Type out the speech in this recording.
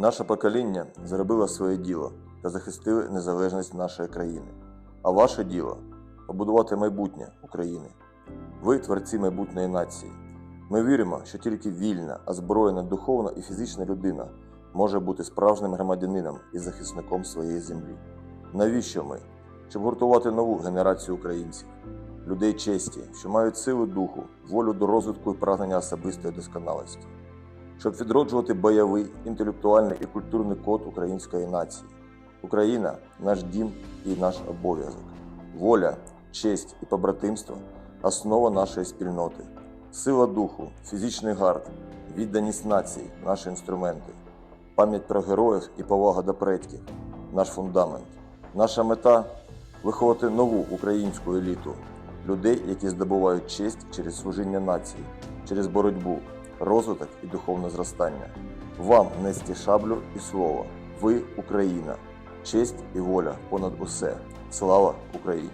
Наше покоління зробило своє діло та захистили незалежність нашої країни. А ваше діло побудувати майбутнє України. Ви творці майбутньої нації. Ми віримо, що тільки вільна, озброєна духовна і фізична людина може бути справжнім громадянином і захисником своєї землі. Навіщо ми? Щоб гуртувати нову генерацію українців, людей честі, що мають силу духу, волю до розвитку і прагнення особистої досконалості, щоб відроджувати бойовий, інтелектуальний і культурний код української нації. Україна наш дім і наш обов'язок. Воля, честь і побратимство основа нашої спільноти. Сила духу, фізичний гард, відданість нації наші інструменти, пам'ять про героїв і повага до предків наш фундамент. Наша мета виховати нову українську еліту, людей, які здобувають честь через служіння нації, через боротьбу, розвиток і духовне зростання. Вам нести шаблю і слово. Ви Україна, честь і воля понад усе. Слава Україні!